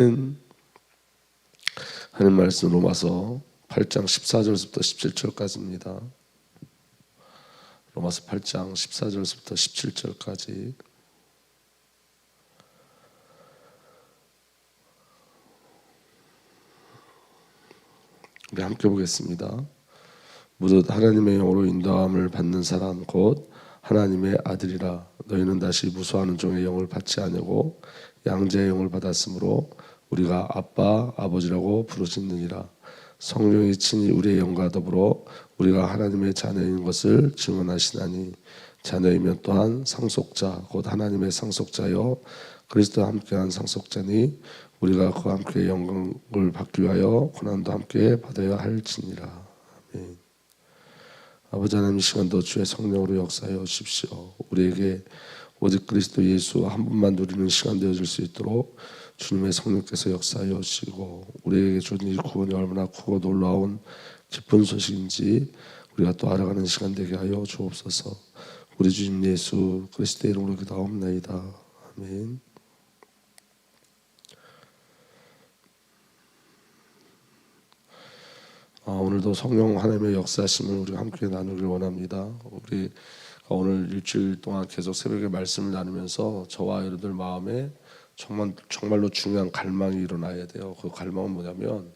하는 말씀 로마서 8장 14절부터 17절까지입니다. 로마서 8장 14절부터 17절까지 우리 함께 보겠습니다. 무릇 하나님의 영으로 인도함을 받는 사람 곧 하나님의 아들이라 너희는 다시 무수하는 종의 영을 받지 아니고 양자의 영을 받았으므로 우리가 아빠 아버지라고 부르짖느니라 성령이 친히 우리의 영과 더불어 우리가 하나님의 자녀인 것을 증언하시나니 자녀이면 또한 상속자 곧 하나님의 상속자여 그리스도와 함께한 상속자니 우리가 그와 함께 영광을 받기 위하여 고난도 함께 받아야 할지니라 아멘. 아버지 하나님 이 시간도 주의 성령으로 역사하여 주십시오. 우리에게 오직 그리스도 예수 한 분만 누리는 시간 되어질 수 있도록 주님의 성령께서 역사하여 주시고 우리에게 주는 이 구원이 얼마나 크고 놀라운 기쁜 소식인지 우리가 또 알아가는 시간 되게 하여 주옵소서. 우리 주님 예수 그리스도의 이름으로 기도하옵나이다. 아멘. 아, 오늘도 성령 하나님의 역사심을 우리 함께 나누길 원합니다. 우리 오늘 일주일 동안 계속 새벽에 말씀을 나누면서 저와 여러분들 마음에 정말 정말로 중요한 갈망이 일어나야 돼요. 그 갈망은 뭐냐면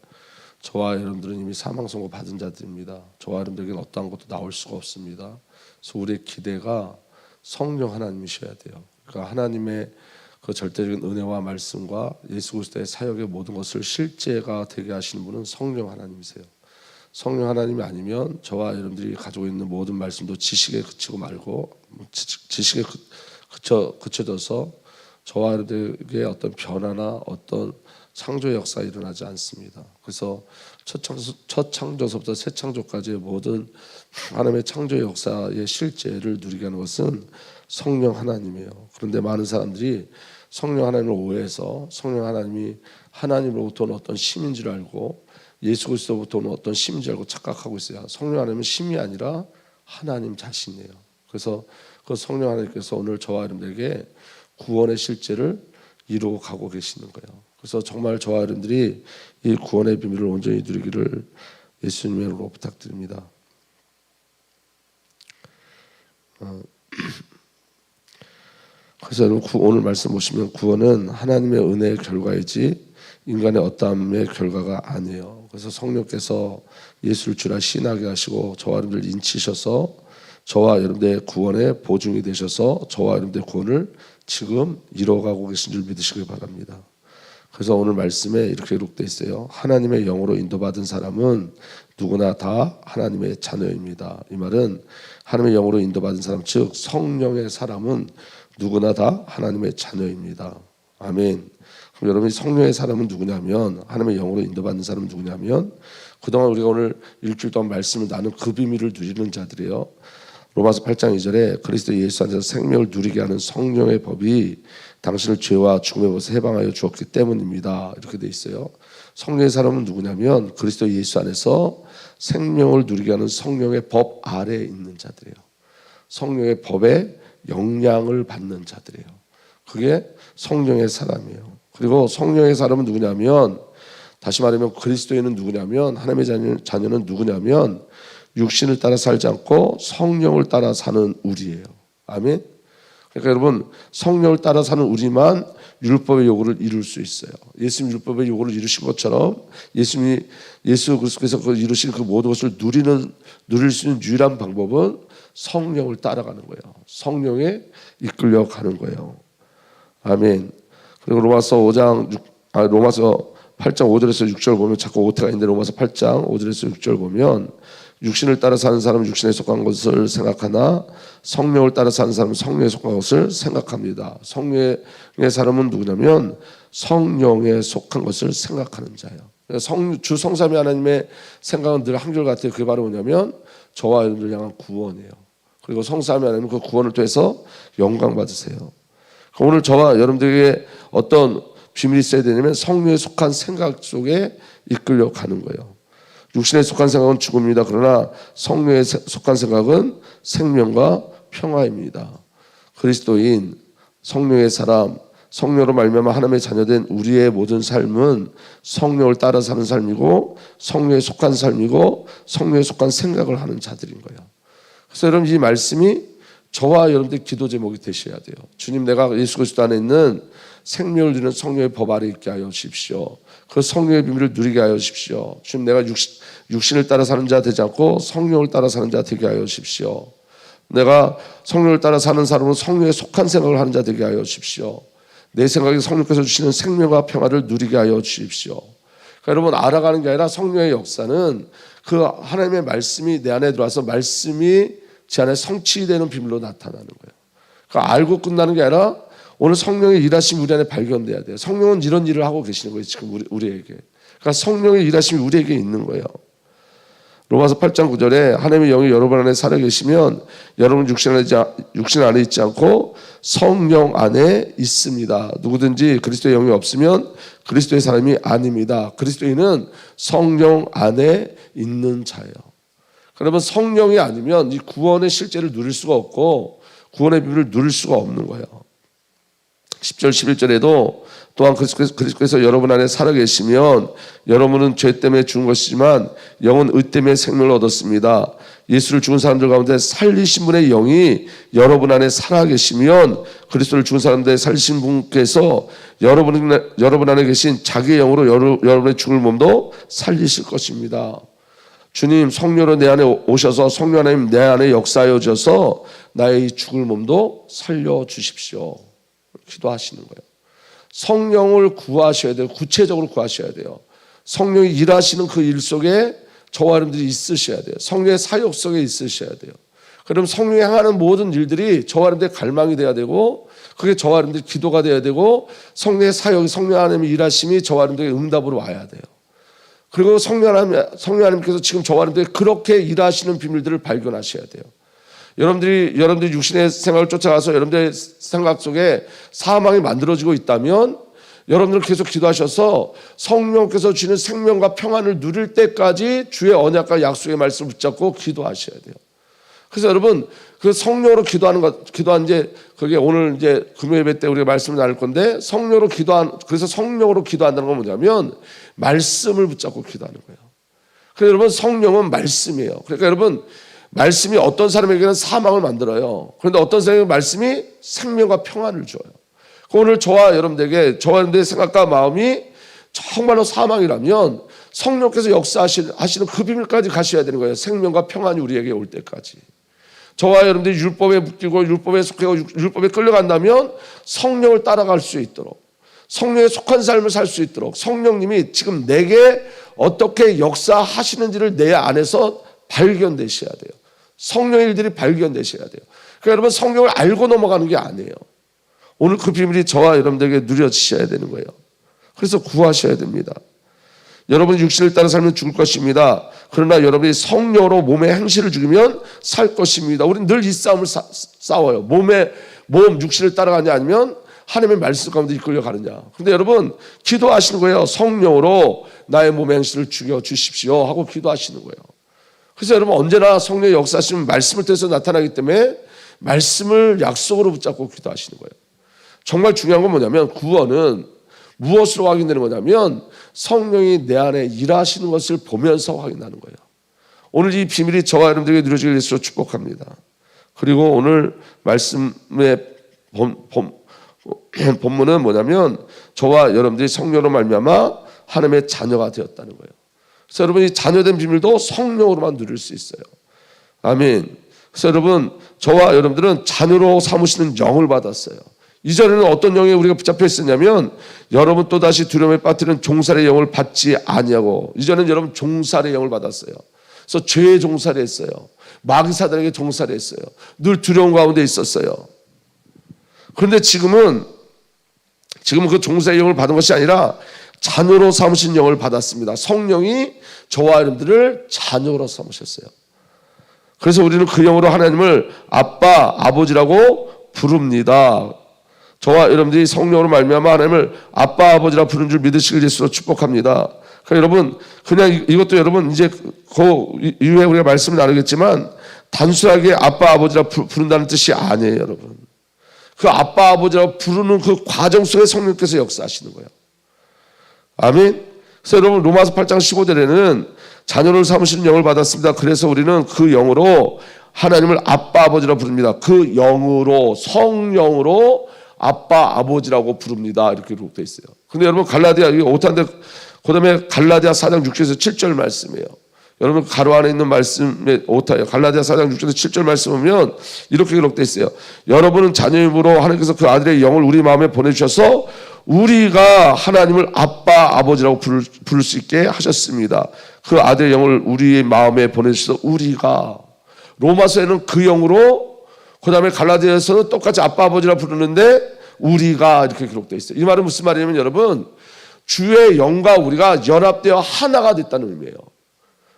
저와 여러분들은 이미 사망 선고 받은 자들입니다. 저와 여러분들에게는 어떠한 것도 나올 수가 없습니다. 그래서 우리의 기대가 성령 하나님이셔야 돼요. 그러니까 하나님의 그 절대적인 은혜와 말씀과 예수 그리스도의 사역의 모든 것을 실제가 되게 하시는 분은 성령 하나님이세요. 성령 하나님이 아니면 저와 여러분들이 가지고 있는 모든 말씀도 지식에 그치고 말고 지식에 그쳐 그쳐져서 저와 여러분들에게 어떤 변화나 어떤 창조 역사가 일어나지 않습니다. 그래서 첫 창조, 첫 창조 서부터 새 창조까지의 모든 하나님의 창조 역사의 실제를 누리게 하는 것은 성령 하나님이에요. 그런데 많은 사람들이 성령 하나님을 오해해서 성령 하나님이 하나님으로부터 는 어떤 힘인 줄 알고 예수 그리스도부터 어떤 심인 줄 알고 착각하고 있어요. 성령 하나님은 심이 아니라 하나님 자신이에요. 그래서 그 성령 하나님께서 오늘 저와 여러분들에게 구원의 실제를 이루어 가고 계시는 거예요. 그래서 정말 저와 여러분들이 이 구원의 비밀을 온전히 누리기를 예수님의 이름으로 부탁드립니다. 어, 그래서 오늘 말씀 보시면 구원은 하나님의 은혜의 결과이지 인간의 어떠함의 결과가 아니에요. 그래서 성령께서 예수를 주라 신하게 하시고 저와 여러분들 인치셔서 저와 여러분들의 구원의 보증이 되셔서 저와 여러분들의 구원을 지금 이뤄가고 계신 줄 믿으시길 바랍니다. 그래서 오늘 말씀에 이렇게 기록되어 있어요. 하나님의 영으로 인도받은 사람은 누구나 다 하나님의 자녀입니다. 이 말은 하나님의 영으로 인도받은 사람, 즉 성령의 사람은 누구나 다 하나님의 자녀입니다. 아멘. 그럼 여러분이 성령의 사람은 누구냐면 하나님의 영으로 인도받는 사람은 누구냐면 그동안 우리가 오늘 일주일 동안 말씀을 나눈 그 비밀을 누리는 자들이에요. 로마서 8장 2절에 그리스도 예수 안에서 생명을 누리게 하는 성령의 법이 당신을 죄와 죽음의 법에서 해방하여 주었기 때문입니다. 이렇게 돼 있어요. 성령의 사람은 누구냐면 그리스도 예수 안에서 생명을 누리게 하는 성령의 법 아래에 있는 자들이에요. 성령의 법의 영향을 받는 자들이에요. 그게 성령의 사람이에요. 그리고 성령의 사람은 누구냐면 다시 말하면 그리스도인은 누구냐면 하나님의 자녀, 는 누구냐면 육신을 따라 살지 않고 성령을 따라 사는 우리예요. 아멘. 그러니까 여러분 성령을 따라 사는 우리만 율법의 요구를 이룰 수 있어요. 예수님 율법의 요구를 이루신 것처럼 예수님이 예수 그리스도께서 그 이루신 그 모든 것을 누리는 누릴 수 있는 유일한 방법은 성령을 따라가는 거예요. 성령에 이끌려 가는 거예요. 아멘. 그리고 로마서 5장 6, 아 로마서 8장 5절에서 6절 보면 자꾸 오태가 있는데 로마서 8장 5절에서 6절 보면 육신을 따라 사는 사람은 육신에 속한 것을 생각하나 성령을 따라 사는 사람은 성령에 속한 것을 생각합니다. 성령의 사람은 누구냐면 성령에 속한 것을 생각하는 자예요. 성, 주 성삼위 하나님의 생각은 늘 한결같아요. 그게 바로 뭐냐면 저와 여러분들 향한 구원이에요. 그리고 성삼위 하나님은 그 구원을 통해서 영광 받으세요. 오늘 저와 여러분들에게 어떤 비밀이 있어야 되냐면 성령에 속한 생각 속에 이끌려 가는 거예요. 육신에 속한 생각은 죽음입니다. 그러나 성령에 속한 생각은 생명과 평화입니다. 그리스도인, 성령의 사람, 성령으로 말미암아 하나님의 자녀된 우리의 모든 삶은 성령을 따라 사는 삶이고 성령에 속한 삶이고 성령에 속한 생각을 하는 자들인 거예요. 그래서 여러분 이 말씀이 저와 여러분들 기도 제목이 되셔야 돼요. 주님 내가 예수 그리스도 안에 있는 생명을 누리는 성령의 법 아래 있게 하여 주십시오. 그 성령의 비밀을 누리게 하여 주십시오. 주님 내가 육신, 육신 을 따라 사는 자 되지 않고 성령을 따라 사는 자 되게 하여 주십시오. 내가 성령을 따라 사는 사람은 성령에 속한 생각을 하는 자 되게 하여 주십시오. 내 생각에 성령께서 주시는 생명과 평화를 누리게 하여 주십시오. 그러니까 여러분 알아가는 게 아니라 성령의 역사는 그 하나님의 말씀이 내 안에 들어와서 말씀이 제 안에 성취되는 비밀로 나타나는 거예요. 그러니까 알고 끝나는 게 아니라 오늘 성령의 일하심이 우리 안에 발견돼야 돼요. 성령은 이런 일을 하고 계시는 거예요. 지금 우리, 우리에게. 그러니까 성령의 일하심이 우리에게 있는 거예요. 로마서 8장 9절에 하나님의 영이 여러분 안에 살아 계시면 여러분 육신 안에, 육신 안에 있지 않고 성령 안에 있습니다. 누구든지 그리스도의 영이 없으면 그리스도의 사람이 아닙니다. 그리스도인은 성령 안에 있는 자예요. 그러면 성령이 아니면 이 구원의 실제를 누릴 수가 없고 구원의 비밀을 누릴 수가 없는 거예요. 10절 11절에도 또한 그리스도께서, 그리스도께서 여러분 안에 살아계시면 여러분은 죄 때문에 죽은 것이지만 영은 의 때문에 생명을 얻었습니다. 예수를 죽은 사람들 가운데 살리신 분의 영이 여러분 안에 살아계시면 그리스도를 죽은 사람들 살리신 분께서 여러분, 여러분 안에 계신 자기의 영으로 여러, 여러분의 죽을 몸도 살리실 것입니다. 주님 성령으로 내 안에 오셔서 성령 하나님 내 안에 역사하여 져서 나의 죽을 몸도 살려 주십시오. 기도하시는 거예요. 성령을 구하셔야 돼요. 구체적으로 구하셔야 돼요. 성령이 일하시는 그 일 속에 저와 여러분들이 있으셔야 돼요. 성령의 사역 속에 있으셔야 돼요. 그럼 성령이 향하는 모든 일들이 저와 여러분들의 갈망이 돼야 되고 그게 저와 여러분들 기도가 돼야 되고 성령의 사역이 성령 하나님의 일하심이 저와 여러분들의 응답으로 와야 돼요. 그리고 성령 하나님, 성령 하나님께서 지금 저와 여러분들이 그렇게 일하시는 비밀들을 발견하셔야 돼요. 여러분들이 여러분들이 육신의 생각을 쫓아가서 여러분들의 생각 속에 사망이 만들어지고 있다면 여러분들 계속 기도하셔서 성령께서 주는 생명과 평안을 누릴 때까지 주의 언약과 약속의 말씀을 붙잡고 기도하셔야 돼요. 그래서 여러분 그 성령으로 기도하는 것 기도한 이제 그게 오늘 이제 금요 예배 때 우리가 말씀을 나눌 건데 성령으로 기도한 그래서 성령으로 기도한다는 건 뭐냐면 말씀을 붙잡고 기도하는 거예요. 그래서 여러분 성령은 말씀이에요. 그러니까 여러분 말씀이 어떤 사람에게는 사망을 만들어요. 그런데 어떤 사람에게 말씀이 생명과 평안을 줘요. 오늘 저와 여러분들에게 저와 여러분들의 생각과 마음이 정말로 사망이라면 성령께서 역사하시는 그 비밀까지 가셔야 되는 거예요. 생명과 평안이 우리에게 올 때까지. 저와 여러분들이 율법에 묶이고 율법에 속하고 율법에 끌려간다면 성령을 따라갈 수 있도록 성령에 속한 삶을 살 수 있도록 성령님이 지금 내게 어떻게 역사하시는지를 내 안에서 발견되셔야 돼요. 성령의 일들이 발견되셔야 돼요. 그러니까 여러분 성령을 알고 넘어가는 게 아니에요. 오늘 그 비밀이 저와 여러분들에게 누려지셔야 되는 거예요. 그래서 구하셔야 됩니다. 여러분 육신을 따라 살면 죽을 것입니다. 그러나 여러분이 성령으로 몸의 행실을 죽이면 살 것입니다. 우리는 늘 이 싸움을 싸, 싸워요. 몸의 몸 육신을 따라가냐 아니면 하나님의 말씀 가운데 이끌려 가느냐. 근데 여러분 기도하시는 거예요. 성령으로 나의 몸의 행실을 죽여 주십시오 하고 기도하시는 거예요. 그래서 여러분 언제나 성령의 역사하시면 말씀을 통해서 나타나기 때문에 말씀을 약속으로 붙잡고 기도하시는 거예요. 정말 중요한 건 뭐냐면 구원은 무엇으로 확인되는 거냐면 성령이 내 안에 일하시는 것을 보면서 확인하는 거예요. 오늘 이 비밀이 저와 여러분들에게 누려지길 위해서 축복합니다. 그리고 오늘 말씀의 본, 본, 본문은 뭐냐면 저와 여러분들이 성령으로 말미암아 하나님의 자녀가 되었다는 거예요. 그래서 여러분이 자녀된 비밀도 성령으로만 누릴 수 있어요. 아멘. 그래서 여러분 저와 여러분들은 자녀로 삼으시는 영을 받았어요. 이전에는 어떤 영에 우리가 붙잡혀 있었냐면 여러분 또 다시 두려움에 빠뜨리는 종살의 영을 받지 아니하고 이전에는 여러분 종살의 영을 받았어요. 그래서 죄의 종살이 했어요. 마귀사들에게 종살이 했어요. 늘 두려움 가운데 있었어요. 그런데 지금은 지금은 그 종살의 영을 받은 것이 아니라 자녀로 삼으신 영을 받았습니다. 성령이 저와 여러분들을 자녀로 삼으셨어요. 그래서 우리는 그 영으로 하나님을 아빠, 아버지라고 부릅니다. 저와 여러분들이 성령으로 말미암아 하나님을 아빠 아버지라 부르는 줄 믿으시길 예수로 축복합니다. 그러니까 여러분 그냥 이것도 여러분 이제 그 이후에 우리가 말씀을 나누겠지만 단순하게 아빠 아버지라 부른다는 뜻이 아니에요, 여러분. 그 아빠 아버지라고 부르는 그 과정 속에 성령께서 역사하시는 거예요. 아멘. 그래서 여러분 로마서 8장 15절에는 자녀를 삼으시는 영을 받았습니다. 그래서 우리는 그 영으로 하나님을 아빠 아버지라 부릅니다. 그 영으로 성령으로 아빠 아버지라고 부릅니다. 이렇게 기록되어 있어요. 근데 여러분 갈라디아 이게 오탄데 그다음에 갈라디아 4장 6절에서 7절 말씀이에요. 여러분 가로 안에 있는 말씀에 오타예요. 갈라디아 4장 6절에서 7절 말씀 보면 이렇게 기록되어 있어요. 여러분은 자녀임으로 하나님께서 그 아들의 영을 우리 마음에 보내주셔서 우리가 하나님을 아빠 아버지라고 부를, 부를 수 있게 하셨습니다. 그 아들의 영을 우리의 마음에 보내주셔서 우리가 로마서에는 그 영으로 그 다음에 갈라디아에서는 똑같이 아빠 아버지라 부르는데 우리가 이렇게 기록되어 있어요. 이 말은 무슨 말이냐면 여러분 주의 영과 우리가 연합되어 하나가 됐다는 의미예요.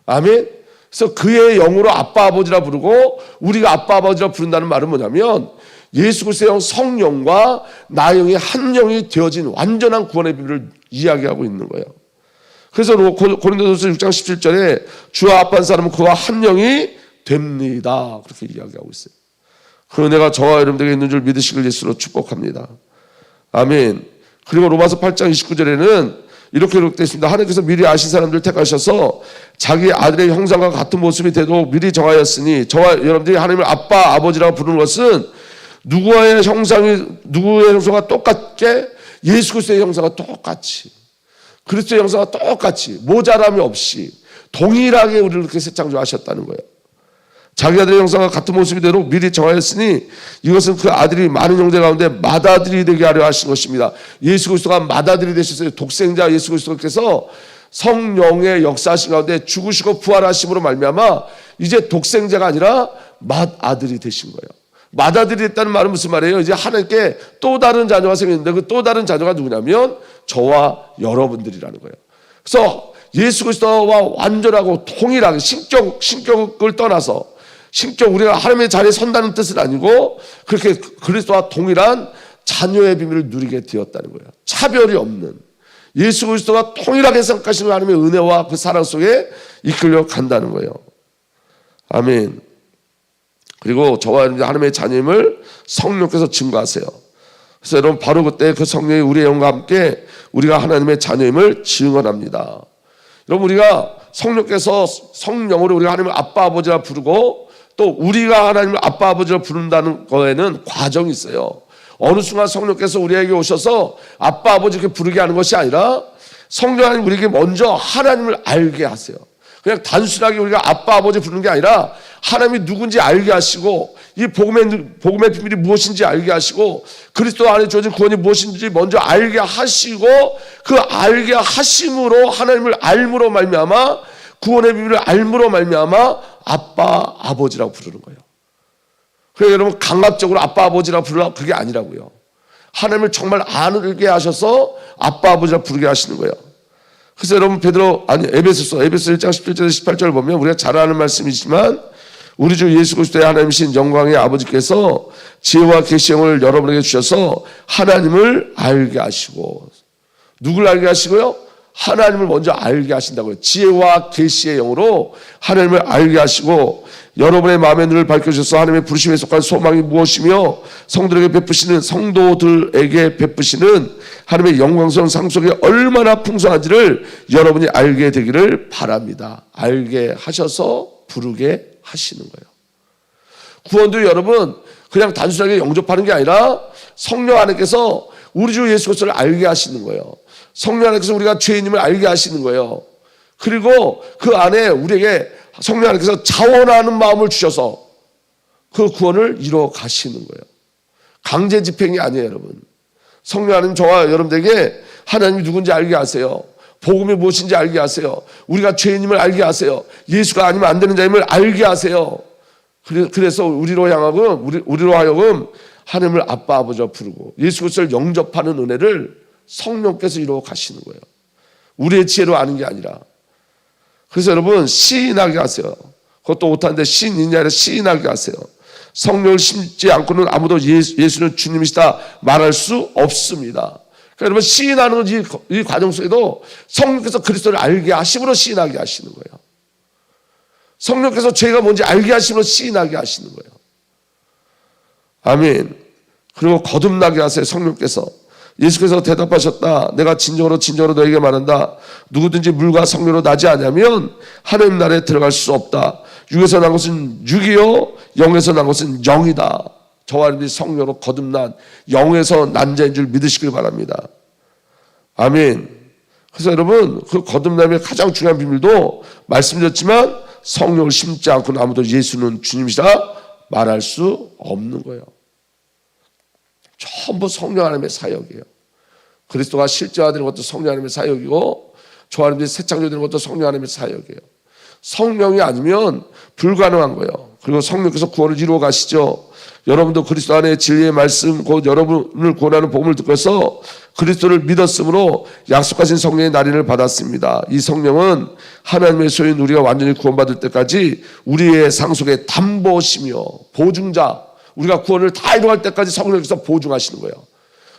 아멘. 그래서 그의 영으로 아빠 아버지라 부르고 우리가 아빠 아버지라 부른다는 말은 뭐냐면 예수 그리스도의 영 성령과 나 영이 한 영이 되어진 완전한 구원의 비밀을 이야기하고 있는 거예요. 그래서 고- 고린도전서 6장 17절에 주와 아빠한 사람은 그와 한 영이 됩니다. 그렇게 이야기하고 있어요. 그 은혜가 저와 여러분들에게 있는 줄 믿으시길 예수로 축복합니다. 아멘. 그리고 로마서 8장 29절에는 이렇게 기록되어 있습니다. 하나님께서 미리 아신 사람들 택하셔서 자기 아들의 형상과 같은 모습이 되도록 미리 정하였으니 저와 여러분들이 하나님을 아빠, 아버지라고 부르는 것은 누구의 형상이 누구의 형상과 똑같게 예수 그리스도의 형상과 똑같이 그리스도의 형상과 똑같이 모자람이 없이 동일하게 우리를 그렇게 새 창조하셨다는 거예요. 자기 아들의 형상과 같은 모습이 되도록 미리 정하였으니 이것은 그 아들이 많은 형제 가운데 맏아들이 되게 하려 하신 것입니다. 예수 그리스도가 맏아들이 되셨어요. 독생자 예수 그리스도께서 성령의 역사하신 가운데 죽으시고 부활하심으로 말미암아 이제 독생자가 아니라 맏아들이 되신 거예요. 맏아들이 됐다는 말은 무슨 말이에요? 이제 하나님께 또 다른 자녀가 생겼는데 그 또 다른 자녀가 누구냐면 저와 여러분들이라는 거예요. 그래서 예수 그리스도와 완전하고 통일하게 신격 신격을 떠나서 신격 우리가 하나님의 자리에 선다는 뜻은 아니고 그렇게 그리스도와 동일한 자녀의 비밀을 누리게 되었다는 거예요. 차별이 없는 예수 그리스도와 통일하게 생각하시는 하나님의 은혜와 그 사랑 속에 이끌려 간다는 거예요. 아멘. 그리고 저와 여러분들 하나님의 자녀임을 성령께서 증거하세요. 그래서 여러분 바로 그때 그 성령이 우리의 영과 함께 우리가 하나님의 자녀임을 증언합니다. 여러분 우리가 성령께서 성령으로 우리가 하나님을 아빠 아버지라 부르고 또 우리가 하나님을 아빠 아버지라 부른다는 거에는 과정이 있어요. 어느 순간 성령께서 우리에게 오셔서 아빠 아버지 이렇게 부르게 하는 것이 아니라 성령 하나님 우리에게 먼저 하나님을 알게 하세요. 그냥 단순하게 우리가 아빠 아버지 부르는 게 아니라 하나님이 누군지 알게 하시고 이 복음의 복음의 비밀이 무엇인지 알게 하시고 그리스도 안에 주어진 구원이 무엇인지 먼저 알게 하시고 그 알게 하심으로 하나님을 알므로 말미암아 구원의 비밀을 알므로 말미암아 아빠 아버지라고 부르는 거예요. 그래서 여러분 강압적으로 아빠 아버지라 부르라 그게 아니라고요. 하나님을 정말 아게 하셔서 아빠 아버지라 부르게 하시는 거예요. 그래서 여러분 베드로 아니 에베소서 에베소 1장 17절에서 18절 보면 우리가 잘 아는 말씀이지만 우리 주 예수 그리스도의 하나님이신 영광의 아버지께서 지혜와 계시형을 여러분에게 주셔서 하나님을 알게 하시고 누굴 알게 하시고요? 하나님을 먼저 알게 하신다고요. 지혜와 계시의 영으로 하나님을 알게 하시고 여러분의 마음의 눈을 밝혀주셔서 하나님의 부르심에 속한 소망이 무엇이며 성도에게 베푸시는 성도들에게 베푸시는 하나님의 영광스러운 상속이 얼마나 풍성한지를 여러분이 알게 되기를 바랍니다. 알게 하셔서 부르게 하시는 거예요. 구원도 여러분 그냥 단순하게 영접하는 게 아니라 성령 안에서 우리 주 예수 그리스도를 알게 하시는 거예요. 성령 안에서 우리가 죄인임을 알게 하시는 거예요. 그리고 그 안에 우리에게 성령 안에서 자원하는 마음을 주셔서 그 구원을 이뤄 가시는 거예요. 강제 집행이 아니에요, 여러분. 성령 하나님 저와 여러분들에게 하나님이 누군지 알게 하세요. 복음이 무엇인지 알게 하세요. 우리가 죄인임을 알게 하세요. 예수가 아니면 안 되는 자임을 알게 하세요. 그래- 그래서 우리로 향하고 우리, 우리로 하여금 하나님을 아빠 아버지와 부르고 예수 그리스도를 영접하는 은혜를 성령께서 이루어 가시는 거예요. 우리의 지혜로 아는 게 아니라. 그래서 여러분 시인하게 하세요. 그것도 못하는데 시인이냐 아니라 시인하게 하세요. 성령을 심지 않고는 아무도 예수, 예수 는 주님이시다 말할 수 없습니다. 그러니까 여러분 시인하는 이, 이 과정 속에도 성령께서 그리스도를 알게 하심으로 시인하게 하시는 거예요. 성령께서 죄가 뭔지 알게 하심으로 시인하게 하시는 거예요. 아멘. 그리고 거듭나게 하세요. 성령께서. 예수께서 대답하셨다. 내가 진정으로 진정으로 너에게 말한다. 누구든지 물과 성령으로 나지 않으면 하나님 나라에 들어갈 수 없다. 육에서 난 것은 육이요 영에서 난 것은 영이다. 저와 여러분들이 성령으로 거듭난 영에서 난 자인 줄 믿으시길 바랍니다. 아멘. 그래서 여러분 그 거듭남의 가장 중요한 비밀도 말씀드렸지만 성령을 심지 않고는 아무도 예수는 주님이시다 말할 수 없는 거예요. 전부 성령 하나님의 사역이에요. 그리스도가 실제화되는 것도 성령 하나님의 사역이고 저 하나님들이 새 창조되는 것도 성령 하나님의 사역이에요. 성령이 아니면 불가능한 거예요. 그리고 성령께서 구원을 이루어 가시죠. 여러분도 그리스도 안에 진리의 말씀 곧 여러분을 구원하는 복음을 듣고서 그리스도를 믿었으므로 약속하신 성령의 날인을 받았습니다. 이 성령은 하나님의 소유인 우리가 완전히 구원받을 때까지 우리의 상속의 담보시며 보증자 우리가 구원을 다 이루어갈 때까지 성령께서 보증하시는 거예요.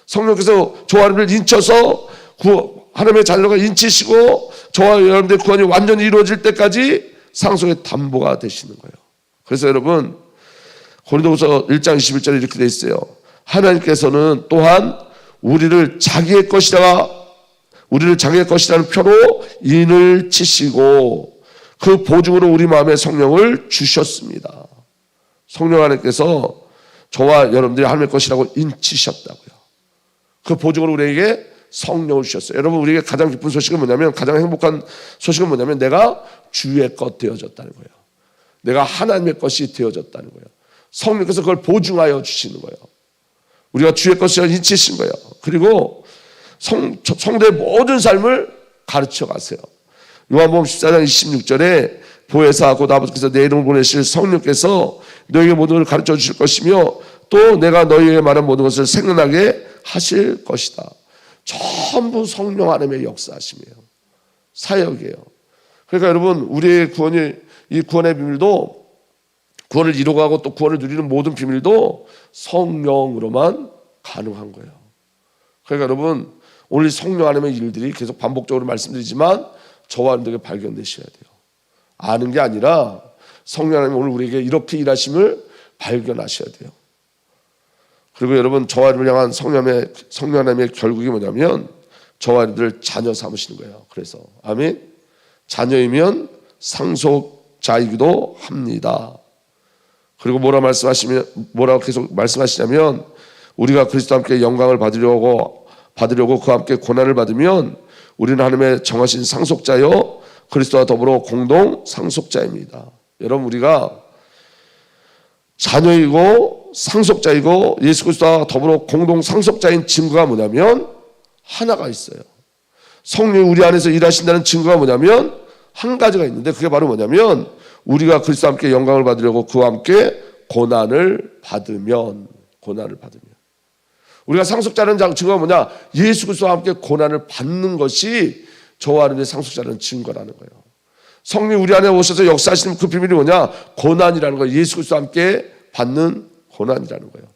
성령께서 여러분을 인쳐서 구, 하나님의 자녀가 인치시고 저와 여러분들의 구원이 완전히 이루어질 때까지 상속의 담보가 되시는 거예요. 그래서 여러분 고린도후서 1장 21절에 이렇게 돼 있어요. 하나님께서는 또한 우리를 자기의 것이라 우리를 자기의 것이라는 표로 인을 치시고 그 보증으로 우리 마음에 성령을 주셨습니다. 성령 하나님께서 저와 여러분들이 하나님의 것이라고 인치셨다고요. 그 보증으로 우리에게 성령을 주셨어요. 여러분 우리에게 가장 기쁜 소식은 뭐냐면 가장 행복한 소식은 뭐냐면 내가 주의 것 되어졌다는 거예요. 내가 하나님의 것이 되어졌다는 거예요. 성령께서 그걸 보증하여 주시는 거예요. 우리가 주의 것이라 인치신 거예요. 그리고 성, 성도의 모든 삶을 가르쳐 가세요. 요한복음 14장 26절에 보혜사 곧 아버지께서 내 이름을 보내실 성령께서 너에게 모든 것을 가르쳐 주실 것이며 또 내가 너희에게 말한 모든 것을 생각나게 하실 것이다. 전부 성령 하나님의 역사하심이에요. 사역이에요. 그러니까 여러분 우리의 구원이 이 구원의 비밀도 구원을 이루어가고 또 구원을 누리는 모든 비밀도 성령으로만 가능한 거예요. 그러니까 여러분 오늘 성령 하나님의 일들이 계속 반복적으로 말씀드리지만 저와 여러분들에게 발견되셔야 돼요. 아는 게 아니라 성령 하나님 오늘 우리에게 이렇게 일하심을 발견하셔야 돼요. 그리고 여러분 저와 여러분을 향한 성령의 성령 하나님의 결국이 뭐냐면 저와 여러분들 자녀 삼으시는 거예요. 그래서 아멘. 자녀이면 상속자이기도 합니다. 그리고 뭐라 말씀하시면 뭐라고 계속 말씀하시냐면 우리가 그리스도 함께 영광을 받으려고 받으려고 그와 함께 고난을 받으면 우리는 하나님의 정하신 상속자요 그리스도와 더불어 공동 상속자입니다. 여러분 우리가 자녀이고 상속자이고 예수 그리스도와 더불어 공동 상속자인 증거가 뭐냐면 하나가 있어요. 성령이 우리 안에서 일하신다는 증거가 뭐냐면 한 가지가 있는데 그게 바로 뭐냐면 우리가 그리스도와 함께 영광을 받으려고 그와 함께 고난을 받으면 고난을 받으면 우리가 상속자는 증거가 뭐냐? 예수 그리스도와 함께 고난을 받는 것이 저와 여러분의 상속자는 증거라는 거예요. 성령 우리 안에 오셔서 역사하시는 그 비밀이 뭐냐? 고난이라는 거예요. 예수 그리스도와 함께 받는 고난이라는 거예요.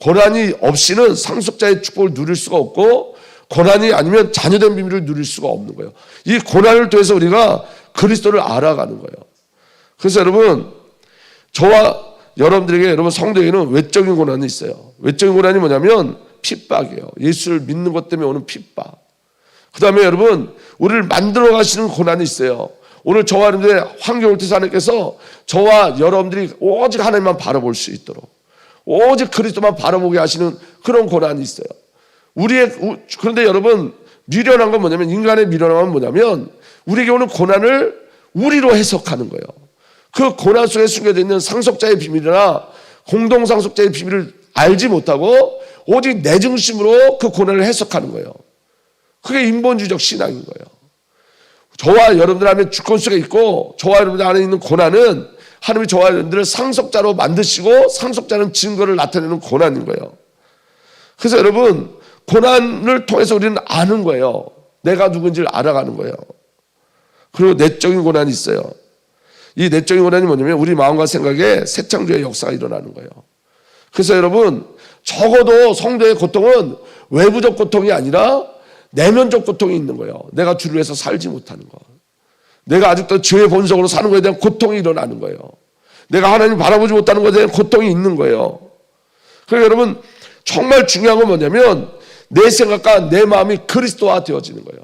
고난이 없이는 상속자의 축복을 누릴 수가 없고 고난이 아니면 자녀된 비밀을 누릴 수가 없는 거예요. 이 고난을 통해서 우리가 그리스도를 알아가는 거예요. 그래서 여러분 저와 여러분들에게 여러분 성도에게는 외적인 고난이 있어요. 외적인 고난이 뭐냐면 핍박이에요. 예수를 믿는 것 때문에 오는 핍박. 그 다음에 여러분 우리를 만들어 가시는 고난이 있어요. 오늘 저와 여러분들의 환경을 통해서 하나님께서 저와 여러분들이 오직 하나님만 바라볼 수 있도록 오직 그리스도만 바라보게 하시는 그런 고난이 있어요. 우리의 그런데 여러분 미련한 건 뭐냐면 인간의 미련함은 뭐냐면 우리에게 오는 고난을 우리로 해석하는 거예요. 그 고난 속에 숨겨져 있는 상속자의 비밀이나 공동 상속자의 비밀을 알지 못하고 오직 내 중심으로 그 고난을 해석하는 거예요. 그게 인본주의적 신앙인 거예요. 저와 여러분들 안에 주권 속에 있고 저와 여러분들 안에 있는 고난은 하나님이 저와 여러분들을 상속자로 만드시고 상속자는 증거를 나타내는 고난인 거예요. 그래서 여러분 고난을 통해서 우리는 아는 거예요. 내가 누군지를 알아가는 거예요. 그리고 내적인 고난이 있어요. 이 내적인 고난이 뭐냐면 우리 마음과 생각에 새 창조의 역사가 일어나는 거예요. 그래서 여러분 적어도 성도의 고통은 외부적 고통이 아니라 내면적 고통이 있는 거예요. 내가 주를 위해서 살지 못하는 거. 내가 아직도 죄의 본성으로 사는 것에 대한 고통이 일어나는 거예요. 내가 하나님 바라보지 못하는 것에 대한 고통이 있는 거예요. 그러니까 여러분 정말 중요한 건 뭐냐면 내 생각과 내 마음이 그리스도화 되어지는 거예요.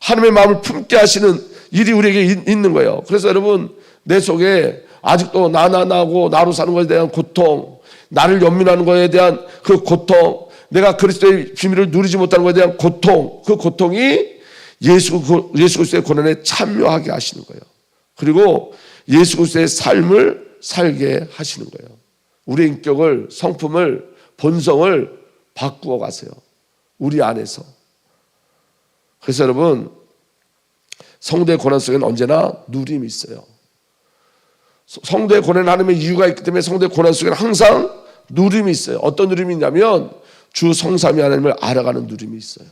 하나님의 마음을 품게 하시는 일이 우리에게 있- 있는 거예요. 그래서 여러분 내 속에 아직도 나나 나고 나로 사는 것에 대한 고통, 나를 연민하는 것에 대한 그 고통, 내가 그리스도의 비밀을 누리지 못하는 것에 대한 고통, 그 고통이 예수 예수 그리스도의 고난에 참여하게 하시는 거예요. 그리고 예수 그리스도의 삶을 살게 하시는 거예요. 우리의 인격을 성품을 본성을 바꾸어 가세요. 우리 안에서. 그래서 여러분 성도의 고난 속에는 언제나 누림이 있어요. 성도의 고난 하나님의 이유가 있기 때문에 성도의 고난 속에는 항상 누림이 있어요. 어떤 누림이 있냐면 주 성삼위 하나님을 알아가는 누림이 있어요.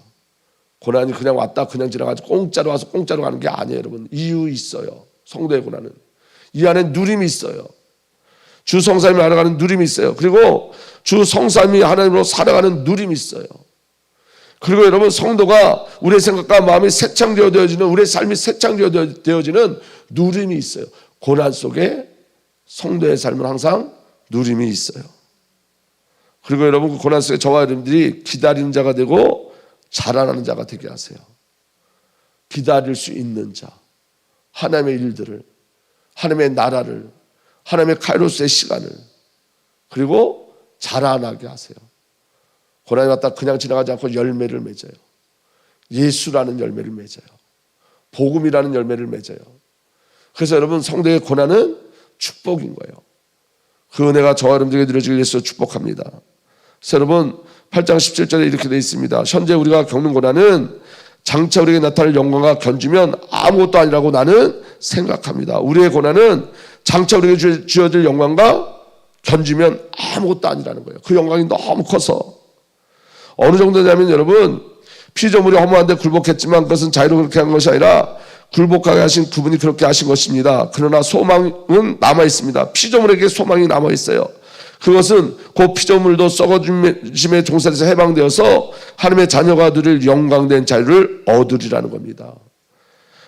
고난이 그냥 왔다 그냥 지나가지고 공짜로 와서 공짜로 가는 게 아니에요, 여러분. 이유 있어요. 성도의 고난은 이 안에 누림이 있어요. 주 성삼위 알아가는 누림이 있어요. 그리고 주 성삼위 하나님으로 살아가는 누림이 있어요. 그리고 여러분 성도가 우리의 생각과 마음이 새창되어 되어지는 우리의 삶이 새창되어 되어지는 누림이 있어요. 고난 속에 성도의 삶은 항상 누림이 있어요. 그리고 여러분 그 고난 속에 저와 여러분들이 기다리는 자가 되고 자라나는 자가 되게 하세요. 기다릴 수 있는 자, 하나님의 일들을, 하나님의 나라를, 하나님의 카이로스의 시간을, 그리고 자라나게 하세요. 고난이 왔다 그냥 지나가지 않고 열매를 맺어요. 예수라는 열매를 맺어요. 복음이라는 열매를 맺어요. 그래서 여러분 성도의 고난은 축복인 거예요. 그 은혜가 저와 여러분들에게 누려지길 위해서 축복합니다. 여러분 8장 17절에 이렇게 되어 있습니다. 현재 우리가 겪는 고난은 장차 우리에게 나타날 영광과 견주면 아무것도 아니라고 나는 생각합니다. 우리의 고난은 장차 우리에게 주어질 영광과 견주면 아무것도 아니라는 거예요. 그 영광이 너무 커서 어느 정도냐면 여러분 피조물이 허무한데 굴복했지만 그것은 자유로 그렇게 한 것이 아니라 굴복하게 하신 그분이 그렇게 하신 것입니다. 그러나 소망은 남아 있습니다. 피조물에게 소망이 남아 있어요. 그것은 그 피조물도 썩어짐의 종살에서 해방되어서 하나님의 자녀가 누릴 영광된 자유를 얻으리라는 겁니다.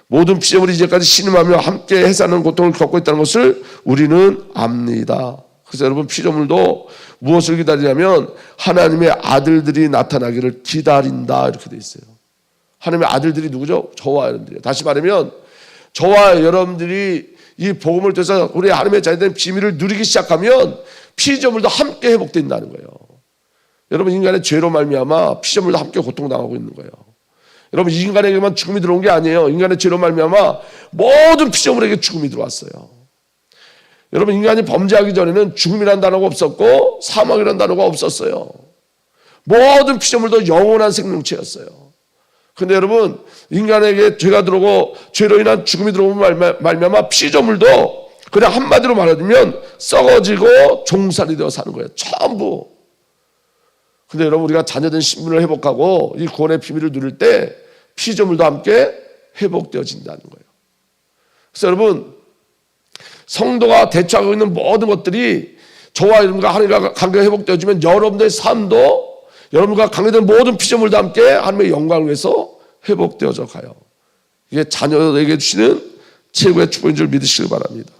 모든 피조물이 이제까지 신음하며 함께 해사는 고통을 겪고 있다는 것을 우리는 압니다. 그래서 여러분 피조물도 무엇을 기다리냐면 하나님의 아들들이 나타나기를 기다린다 이렇게 돼 있어요. 하나님의 아들들이 누구죠? 저와 여러분들이요. 다시 말하면 저와 여러분들이 이 복음을 통해서 우리 하나님의 자녀된 비밀을 누리기 시작하면 피조물도 함께 회복된다는 거예요. 여러분 인간의 죄로 말미암아 피조물도 함께 고통당하고 있는 거예요. 여러분 인간에게만 죽음이 들어온 게 아니에요. 인간의 죄로 말미암아 모든 피조물에게 죽음이 들어왔어요. 여러분 인간이 범죄하기 전에는 죽음이란 단어가 없었고 사망이란 단어가 없었어요. 모든 피조물도 영원한 생명체였어요. 근데 여러분 인간에게 죄가 들어오고 죄로 인한 죽음이 들어오면 말미암아 피조물도 그냥 한마디로 말하면 썩어지고 종살이 되어 사는 거예요. 전부. 근데 여러분 우리가 자녀된 신분을 회복하고 이 구원의 비밀을 누릴 때 피조물도 함께 회복되어진다는 거예요. 그래서 여러분 성도가 대처하고 있는 모든 것들이 저와 여러분과 하나님과 관계가 회복되어지면 여러분들의 삶도 여러분과 관계된 모든 피조물도 함께 하나님의 영광을 위해서 회복되어져 가요. 이게 자녀에게 주시는 최고의 축복인 줄 믿으시기 바랍니다.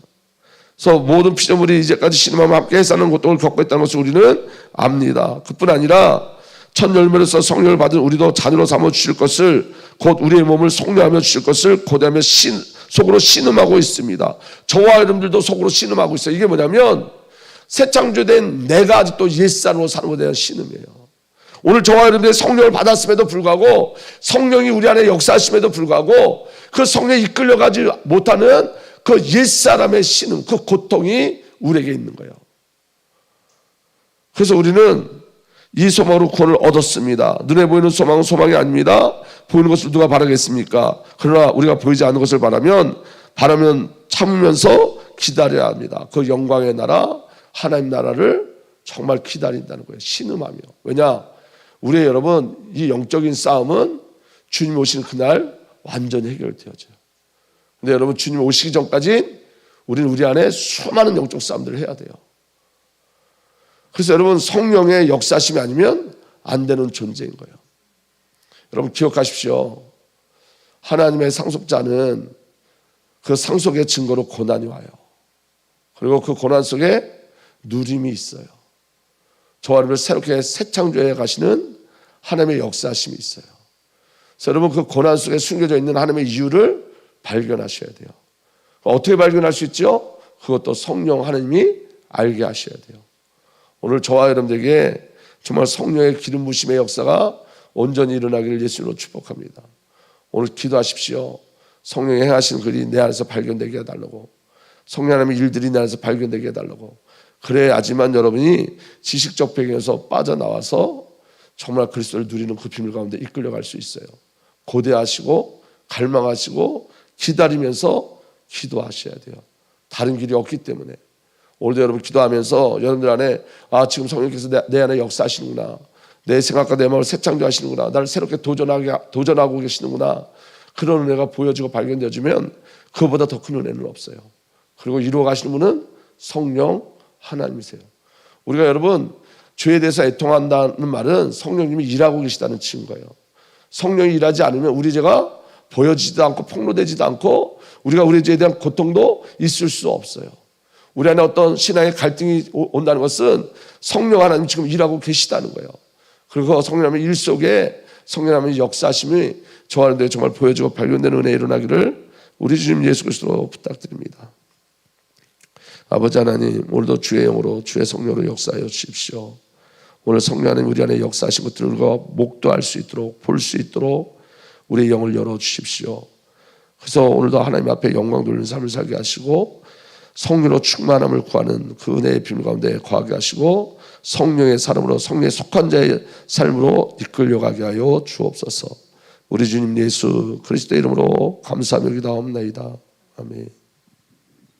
그래서 모든 피조물이 이제까지 신음하며 함께 해사는 고통을 겪고 있다는 것을 우리는 압니다. 그뿐 아니라 첫 열매로서 성령을 받은 우리도 자녀로 삼아 주실 것을 곧 우리의 몸을 속량하며 주실 것을 고대하며 신, 속으로 신음하고 있습니다. 저와 여러분들도 속으로 신음하고 있어요. 이게 뭐냐면 새 창조된 내가 아직도 사는 것에 대한 신음이에요. 오늘 저와 여러분들의 성령을 받았음에도 불구하고 성령이 우리 안에 역사하심에도 불구하고 그 성령에 이끌려가지 못하는 그 옛사람의 신음, 그 고통이 우리에게 있는 거예요. 그래서 우리는 이 소망으로 구원을 얻었습니다. 눈에 보이는 소망은 소망이 아닙니다. 보이는 것을 누가 바라겠습니까? 그러나 우리가 보이지 않는 것을 바라면 바라면 참으면서 기다려야 합니다. 그 영광의 나라, 하나님 나라를 정말 기다린다는 거예요. 신음하며. 왜냐? 우리의 여러분 이 영적인 싸움은 주님 오시는 그날 완전히 해결되어져요. 근데 여러분 주님 오시기 전까지 우리는 우리 안에 수많은 영적 싸움들을 해야 돼요. 그래서 여러분 성령의 역사심이 아니면 안 되는 존재인 거예요. 여러분 기억하십시오. 하나님의 상속자는 그 상속의 증거로 고난이 와요. 그리고 그 고난 속에 누림이 있어요. 저와 여러분을 새롭게 새 창조해 가시는 하나님의 역사심이 있어요. 여러분 그 고난 속에 숨겨져 있는 하나님의 이유를 발견하셔야 돼요. 어떻게 발견할 수 있죠? 그것도 성령 하나님이 알게 하셔야 돼요. 오늘 저와 여러분들에게 정말 성령의 기름 부심의 역사가 온전히 일어나기를 예수님으로 축복합니다. 오늘 기도하십시오. 성령이 행하시는 글이 내 안에서 발견되게 해달라고. 성령 하나님의 일들이 내 안에서 발견되게 해달라고. 그래야지만 여러분이 지식적 배경에서 빠져나와서 정말 그리스도를 누리는 그 비밀 가운데 이끌려갈 수 있어요. 고대하시고 갈망하시고 기다리면서 기도하셔야 돼요. 다른 길이 없기 때문에 오늘도 여러분 기도하면서 여러분들 안에 아 지금 성령께서 내, 내 안에 역사하시는구나 내 생각과 내 마음을 새창조하시는구나 나를 새롭게 도전하게 도전하고 계시는구나 그런 은혜가 보여지고 발견되어지면 그보다 더 큰 은혜는 없어요. 그리고 이루어 가시는 분은 성령 하나님이세요. 우리가 여러분 죄에 대해서 애통한다는 말은 성령님이 일하고 계시다는 증거예요. 성령이 일하지 않으면 우리 죄가 보여지지도 않고 폭로되지도 않고 우리가 우리 죄에 대한 고통도 있을 수 없어요. 우리 안에 어떤 신앙의 갈등이 오- 온다는 것은 성령 하나님 지금 일하고 계시다는 거예요. 그리고 성령 하나님 일 속에 성령 하나님 역사심이 저하는 데 정말 보여지고 발견되는 은혜 일어나기를 우리 주님 예수 그리스도로 부탁드립니다. 아버지 하나님 오늘도 주의 영으로 주의 성령으로 역사하여 주십시오. 오늘 성령 하나님 우리 안에 역사하신 것들을 목도할 수 있도록 볼 수 있도록 우리의 영을 열어 주십시오. 그래서 오늘도 하나님 앞에 영광 돌리는 삶을 살게 하시고 성령으로 충만함을 구하는 그 은혜의 비밀 가운데 거하게 하시고 성령의 사람으로 성령에 속한 자의 삶으로 이끌려 가게 하여 주옵소서. 우리 주님 예수 그리스도 이름으로 감사하며 기도하옵나이다. 아멘.